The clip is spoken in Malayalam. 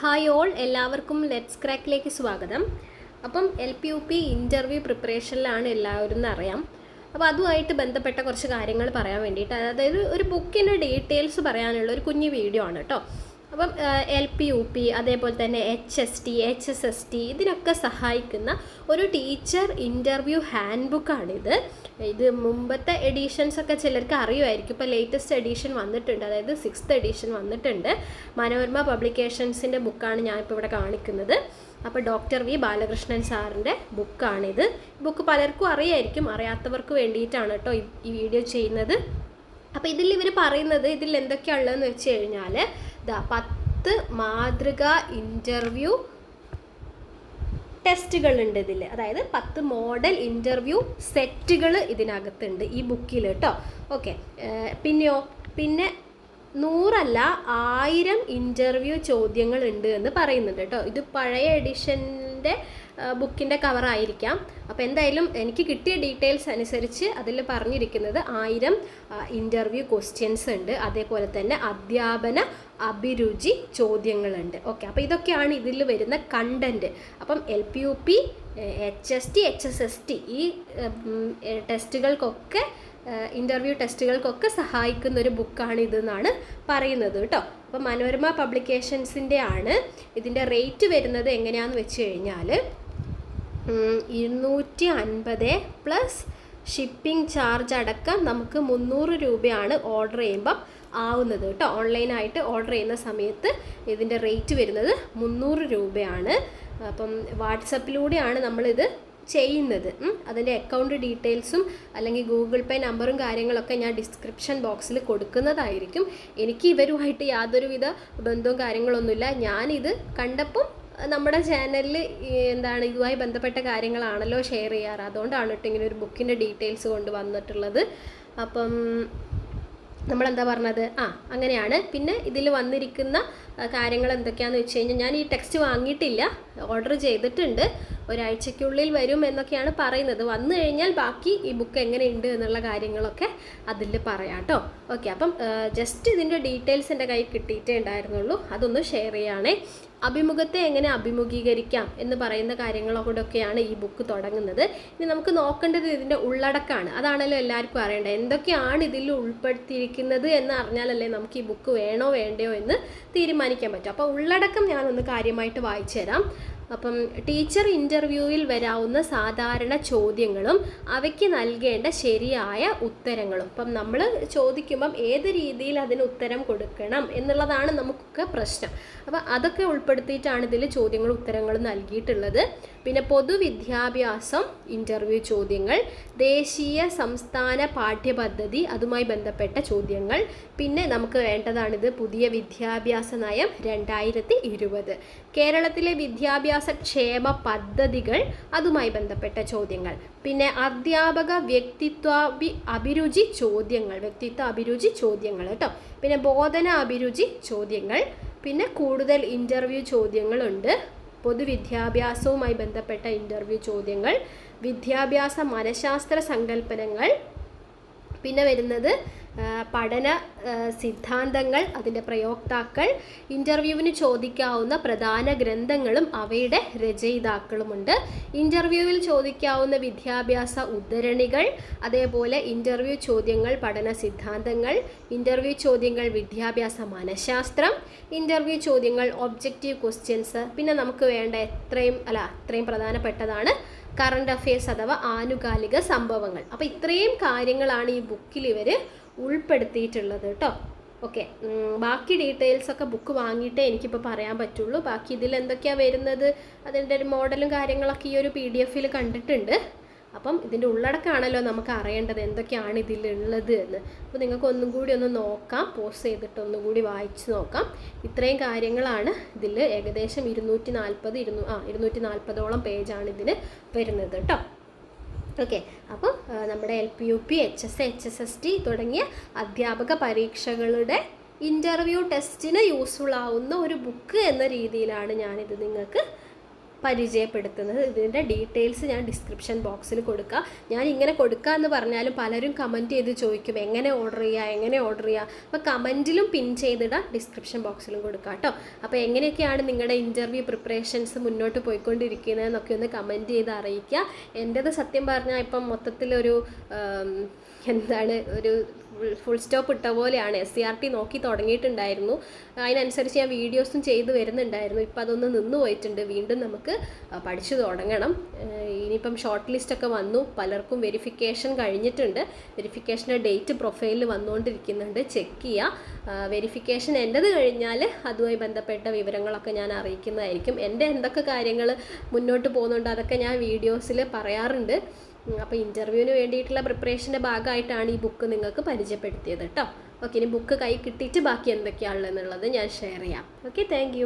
ഹായ് ഓൾ എല്ലാവർക്കും ലെറ്റ്സ് ക്രാക്കിലേക്ക് സ്വാഗതം. അപ്പം L P U P interview പ്രിപ്പറേഷനിലാണ് എല്ലാവരും അറിയാം. അപ്പോൾ അതുമായിട്ട് ബന്ധപ്പെട്ട കുറച്ച് കാര്യങ്ങൾ പറയാൻ വേണ്ടിയിട്ട് അതായത് ഒരു ബുക്കിന്റെ ഡീറ്റെയിൽസ് പറയാനുള്ള ഒരു കുഞ്ഞു വീഡിയോ ആണ് കേട്ടോ. അപ്പം എൽ പി യു പി അതേപോലെ തന്നെ H S T H S S T ഇതിനൊക്കെ സഹായിക്കുന്ന ഒരു ടീച്ചർ ഇന്റർവ്യൂ ഹാൻഡ് ബുക്കാണിത് ഇത് മുമ്പത്തെ എഡീഷൻസ് ഒക്കെ ചിലർക്ക് അറിയുമായിരിക്കും. ഇപ്പോൾ ലേറ്റസ്റ്റ് എഡീഷൻ വന്നിട്ടുണ്ട്. അതായത് സിക്സ്ത് എഡീഷൻ വന്നിട്ടുണ്ട്. മനോരമ പബ്ലിക്കേഷൻസിന്റെ ബുക്കാണ് ഞാനിപ്പോൾ ഇവിടെ കാണിക്കുന്നത്. അപ്പോൾ ഡോക്ടർ വി ബാലകൃഷ്ണൻ സാറിന്റെ ബുക്കാണിത്. ബുക്ക് പലർക്കും അറിയായിരിക്കും. അറിയാത്തവർക്ക് വേണ്ടിയിട്ടാണ് കേട്ടോ ഈ- വീഡിയോ ചെയ്യുന്നത്. അപ്പോൾ ഇതിൽ ഇവർ പറയുന്നത് ഇതിൽ എന്തൊക്കെയാണ് ഉള്ളതെന്ന് വെച്ച് കഴിഞ്ഞാൽ ഇതാ പത്ത് മാതൃക ഇന്റർവ്യൂ ടെസ്റ്റുകൾ ഉണ്ട് ഇതിൽ അതായത് പത്ത് മോഡൽ ഇന്റർവ്യൂ സെറ്റുകൾ ഇതിനകത്തുണ്ട് ഈ ബുക്കിൽ കേട്ടോ. ഓക്കെ പിന്നെയോ? പിന്നെ നൂറല്ല ആയിരം ഇന്റർവ്യൂ ചോദ്യങ്ങൾ ഉണ്ട് എന്ന് പറയുന്നുണ്ട് കേട്ടോ. ഇത് പഴയ എഡിഷന്റെ ബുക്കിന്റെ കവറായിരിക്കാം. അപ്പോൾ എന്തായാലും എനിക്ക് കിട്ടിയ ഡീറ്റെയിൽസ് അനുസരിച്ച് അതിൽ പറഞ്ഞിരിക്കുന്നത് ആയിരം ഇന്റർവ്യൂ ക്വസ്റ്റ്യൻസ് ഉണ്ട്. അതേപോലെ തന്നെ അധ്യാപന അഭിരുചി ചോദ്യങ്ങളുണ്ട്. ഓക്കെ അപ്പോൾ ഇതൊക്കെയാണ് ഇതിൽ വരുന്ന കണ്ടന്റ് അപ്പം L P U P H S T H S S T ഈ ടെസ്റ്റുകൾക്കൊക്കെ ഇന്റർവ്യൂ ടെസ്റ്റുകൾക്കൊക്കെ സഹായിക്കുന്ന ഒരു ബുക്കാണ് ഇതെന്നാണ് പറയുന്നത് കേട്ടോ. അപ്പോൾ മനോരമ പബ്ലിക്കേഷൻസിന്റെ ആണ് ഇതിന്റെ റേറ്റ് വരുന്നത് എങ്ങനെയാണെന്ന് വെച്ച് കഴിഞ്ഞാൽ ഇരുന്നൂറ്റി അൻപത് പ്ലസ് ഷിപ്പിംഗ് ചാർജ് അടക്കം നമുക്ക് മുന്നൂറ് രൂപയാണ് ഓർഡർ ചെയ്യുമ്പം ആവുന്നത് കേട്ടോ. ഓൺലൈനായിട്ട് ഓർഡർ ചെയ്യുന്ന സമയത്ത് ഇതിന്റെ റേറ്റ് വരുന്നത് മുന്നൂറ് രൂപയാണ്. അപ്പം വാട്സപ്പിലൂടെയാണ് നമ്മളിത് ചെയ്യുന്നത്. അതിന്റെ അക്കൗണ്ട് ഡീറ്റെയിൽസും അല്ലെങ്കിൽ ഗൂഗിൾ പേ നമ്പറും കാര്യങ്ങളൊക്കെ ഞാൻ ഡിസ്ക്രിപ്ഷൻ ബോക്സിൽ കൊടുക്കുന്നതായിരിക്കും. എനിക്ക് ഇവരുമായിട്ട് യാതൊരുവിധ ബന്ധവും കാര്യങ്ങളൊന്നുമില്ല. ഞാനിത് കണ്ടപ്പം നമ്മുടെ ചാനലിൽ എന്താണ് ഇതുമായി ബന്ധപ്പെട്ട കാര്യങ്ങളാണല്ലോ ഷെയർ ചെയ്യാറ്. അതുകൊണ്ടാണ് കേട്ടോ ഇങ്ങനെ ഒരു ബുക്കിന്റെ ഡീറ്റെയിൽസ് കൊണ്ട് വന്നിട്ടുള്ളത്. അപ്പം നമ്മളെന്താ പറഞ്ഞത്? ആ അങ്ങനെയാണ്. പിന്നെ ഇതിൽ വന്നിരിക്കുന്ന കാര്യങ്ങൾ എന്തൊക്കെയാണെന്ന് വെച്ച് കഴിഞ്ഞാൽ ഞാൻ ഈ ടെക്സ്റ്റ് വാങ്ങിയിട്ടില്ല. ഓർഡർ ചെയ്തിട്ടുണ്ട്. ഒരാഴ്ചയ്ക്കുള്ളിൽ വരും എന്നൊക്കെയാണ് പറയുന്നത്. വന്നു കഴിഞ്ഞാൽ ബാക്കി ഈ ബുക്ക് എങ്ങനെയുണ്ട് എന്നുള്ള കാര്യങ്ങളൊക്കെ അതിൽ പറയാം കേട്ടോ. ഓക്കെ അപ്പം ജസ്റ്റ് ഇതിന്റെ ഡീറ്റെയിൽസ് എന്റെ കയ്യിൽ കിട്ടിയിട്ടേ ഉണ്ടായിരുന്നുള്ളൂ. അതൊന്ന് ഷെയർ ചെയ്യുകയാണേ. അഭിമുഖത്തെ എങ്ങനെ അഭിമുഖീകരിക്കാം എന്ന് പറയുന്ന കാര്യങ്ങളോടൊക്കെയാണ് ഈ ബുക്ക് തുടങ്ങുന്നത്. ഇനി നമുക്ക് നോക്കേണ്ടത് ഇതിന്റെ ഉള്ളടക്കമാണ് അതാണല്ലോ എല്ലാവർക്കും അറിയേണ്ടത്. എന്തൊക്കെയാണ് ഇതിൽ ഉൾപ്പെടുത്തിയിരിക്കുന്നത് എന്ന് അറിഞ്ഞാലല്ലേ നമുക്ക് ഈ ബുക്ക് വേണോ വേണ്ടയോ എന്ന് തീരുമാനിക്കാൻ പറ്റും. അപ്പോൾ ഉള്ളടക്കം ഞാനൊന്ന് കാര്യമായിട്ട് വായിച്ചു തരാം. അപ്പം ടീച്ചർ ഇന്റർവ്യൂവിൽ വരാവുന്ന സാധാരണ ചോദ്യങ്ങളും അവയ്ക്ക് നൽകേണ്ട ശരിയായ ഉത്തരങ്ങളും. അപ്പം നമ്മൾ ചോദിക്കുമ്പം ഏത് രീതിയിൽ അതിന് ഉത്തരം കൊടുക്കണം എന്നുള്ളതാണ് നമുക്കൊക്കെ പ്രശ്നം. അപ്പം അതൊക്കെ ഉൾപ്പെടുത്തിയിട്ടാണ് ഇതിൽ ചോദ്യങ്ങളും ഉത്തരങ്ങളും നൽകിയിട്ടുള്ളത്. പിന്നെ പൊതുവിദ്യാഭ്യാസം ഇന്റർവ്യൂ ചോദ്യങ്ങൾ ദേശീയ സംസ്ഥാന പാഠ്യപദ്ധതി അതുമായി ബന്ധപ്പെട്ട ചോദ്യങ്ങൾ പിന്നെ നമുക്ക് വേണ്ടതാണിത് പുതിയ വിദ്യാഭ്യാസ നയം രണ്ടായിരത്തി ഇരുപത്. കേരളത്തിലെ വിദ്യാഭ്യാസ ക്ഷേമ പദ്ധതികൾ അതുമായി ബന്ധപ്പെട്ട ചോദ്യങ്ങൾ. പിന്നെ അധ്യാപക വ്യക്തിത്വ അഭിരുചി ചോദ്യങ്ങൾ വ്യക്തിത്വ അഭിരുചി ചോദ്യങ്ങൾ കേട്ടോ. പിന്നെ ബോധന അഭിരുചി ചോദ്യങ്ങൾ പിന്നെ കൂടുതൽ ഇന്റർവ്യൂ ചോദ്യങ്ങളുണ്ട്. പൊതുവിദ്യാഭ്യാസവുമായി ബന്ധപ്പെട്ട ഇന്റർവ്യൂ ചോദ്യങ്ങൾ വിദ്യാഭ്യാസ മനഃശാസ്ത്ര സങ്കല്പനങ്ങൾ പിന്നെ വരുന്നത് പഠന സിദ്ധാന്തങ്ങൾ അതിന്റെ പ്രയോക്താക്കൾ ഇന്റർവ്യൂവിന് ചോദിക്കാവുന്ന പ്രധാന ഗ്രന്ഥങ്ങളും അവയുടെ രചയിതാക്കളുമുണ്ട്. ഇന്റർവ്യൂവിൽ ചോദിക്കാവുന്ന വിദ്യാഭ്യാസ ഉദ്ധരണികൾ അതേപോലെ ഇന്റർവ്യൂ ചോദ്യങ്ങൾ പഠന സിദ്ധാന്തങ്ങൾ ഇന്റർവ്യൂ ചോദ്യങ്ങൾ വിദ്യാഭ്യാസ മനഃശാസ്ത്രം ഇന്റർവ്യൂ ചോദ്യങ്ങൾ ഒബ്ജക്റ്റീവ് ക്വസ്റ്റ്യൻസ് പിന്നെ നമുക്ക് വേണ്ട എത്രയും അല്ല അത്രയും പ്രധാനപ്പെട്ടതാണ് കറണ്ട് അഫയേഴ്സ് അഥവാ ആനുകാലിക സംഭവങ്ങൾ. അപ്പോൾ ഇത്രയും കാര്യങ്ങളാണ് ഈ ബുക്കിൽ ഇവർ ഉൾപ്പെടുത്തിയിട്ടുള്ളത് കേട്ടോ. ഓക്കെ ബാക്കി ഡീറ്റെയിൽസ് ഒക്കെ ബുക്ക് വാങ്ങിയിട്ടേ എനിക്കിപ്പോൾ പറയാൻ പറ്റുള്ളൂ. ബാക്കി ഇതിൽ എന്തൊക്കെയാണ് വരുന്നത്? അതിന്റെ ഒരു മോഡലും കാര്യങ്ങളൊക്കെ ഈ ഒരു പി ഡി എഫിൽ കണ്ടിട്ടുണ്ട്. അപ്പം ഇതിന്റെ ഉള്ളടക്കമാണല്ലോ നമുക്ക് അറിയേണ്ടത് എന്തൊക്കെയാണ് ഇതിലുള്ളത് എന്ന്. അപ്പോൾ നിങ്ങൾക്ക് ഒന്നും കൂടി ഒന്ന് നോക്കാം. പോസ് ചെയ്തിട്ട് ഒന്നും കൂടി വായിച്ച് നോക്കാം. ഇത്രയും കാര്യങ്ങളാണ് ഇതിൽ ഏകദേശം ഇരുന്നൂറ്റി നാൽപ്പത് ഇരുന്നൂ ആ ഇരുന്നൂറ്റി നാൽപ്പതോളം പേജാണ് ഇതിന് വരുന്നത് കേട്ടോ. ഓക്കെ അപ്പോൾ നമ്മുടെ L P U P H S H S S T തുടങ്ങിയ അധ്യാപക പരീക്ഷകളുടെ ഇന്റർവ്യൂ ടെസ്റ്റിന് യൂസ്ഫുൾ ആവുന്ന ഒരു ബുക്ക് എന്ന രീതിയിലാണ് ഞാനിത് നിങ്ങൾക്ക് പരിചയപ്പെടുത്തുന്നത്. ഇതിന്റെ ഡീറ്റെയിൽസ് ഞാൻ ഡിസ്ക്രിപ്ഷൻ ബോക്സിൽ കൊടുക്കുക ഞാൻ ഇങ്ങനെ കൊടുക്കുക എന്ന് പറഞ്ഞാലും പലരും കമന്റ് ചെയ്ത് ചോദിക്കും എങ്ങനെ ഓർഡർ ചെയ്യുക എങ്ങനെ ഓർഡർ ചെയ്യുക അപ്പോൾ കമന്റിലും പിൻ ചെയ്തിടാം ഡിസ്ക്രിപ്ഷൻ ബോക്സിലും കൊടുക്കുക കേട്ടോ. അപ്പോൾ എങ്ങനെയൊക്കെയാണ് നിങ്ങളുടെ ഇന്റർവ്യൂ പ്രിപ്പറേഷൻസ് മുന്നോട്ട് പോയിക്കൊണ്ടിരിക്കുന്നതെന്നൊക്കെ ഒന്ന് കമന്റ് ചെയ്ത് അറിയിക്കുക. എന്റേത് സത്യം പറഞ്ഞാൽ ഇപ്പം മൊത്തത്തിലൊരു എന്താണ് ഒരു ഫുൾ സ്റ്റോപ്പ് ഇട്ട പോലെയാണ് എസ് സി ആർ ടി നോക്കി തുടങ്ങിയിട്ടുണ്ടായിരുന്നു. അതിനനുസരിച്ച് ഞാൻ വീഡിയോസും ചെയ്തു വരുന്നുണ്ടായിരുന്നു. ഇപ്പം അതൊന്ന് നിന്ന് പോയിട്ടുണ്ട്. വീണ്ടും നമുക്ക് പഠിച്ചു തുടങ്ങണം. ഇനിയിപ്പം ഷോർട്ട് ലിസ്റ്റൊക്കെ വന്നു. പലർക്കും വെരിഫിക്കേഷൻ കഴിഞ്ഞിട്ടുണ്ട്. വെരിഫിക്കേഷന്റെ ഡേറ്റ് പ്രൊഫൈലിൽ വന്നുകൊണ്ടിരിക്കുന്നുണ്ട് ചെക്ക് ചെയ്യുക വെരിഫിക്കേഷൻ എന്റെത് കഴിഞ്ഞാൽ അതുമായി ബന്ധപ്പെട്ട വിവരങ്ങളൊക്കെ ഞാൻ അറിയിക്കുന്നതായിരിക്കും. എന്റെ എന്തൊക്കെ കാര്യങ്ങൾ മുന്നോട്ട് പോകുന്നുണ്ട് അതൊക്കെ ഞാൻ വീഡിയോസിൽ പറയാറുണ്ട്. അപ്പോൾ ഇന്റർവ്യൂവിന് വേണ്ടിയിട്ടുള്ള പ്രിപ്പറേഷന്റെ ഭാഗമായിട്ടാണ് ഈ ബുക്ക് നിങ്ങൾക്ക് പരിചയപ്പെടുത്തിയത് കേട്ടോ ഓക്കെ ഇനി ബുക്ക് കൈ കിട്ടിയിട്ട് ബാക്കി എന്തൊക്കെയാണുള്ളത് എന്നുള്ളത് ഞാൻ ഷെയർ ചെയ്യാം. Okay thank